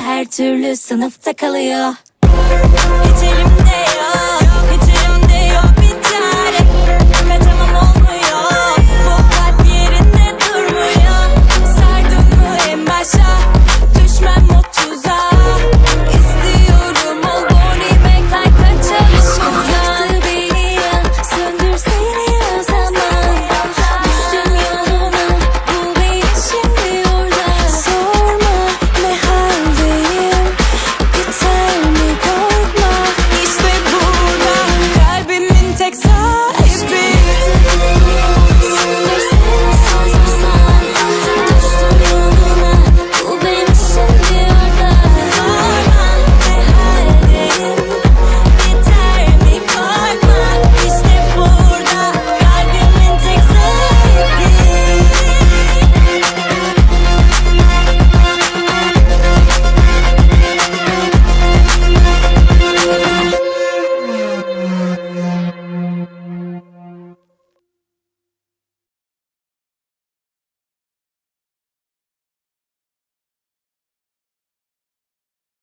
Her türlü sınıfta kalıyor. Hiç elimde yok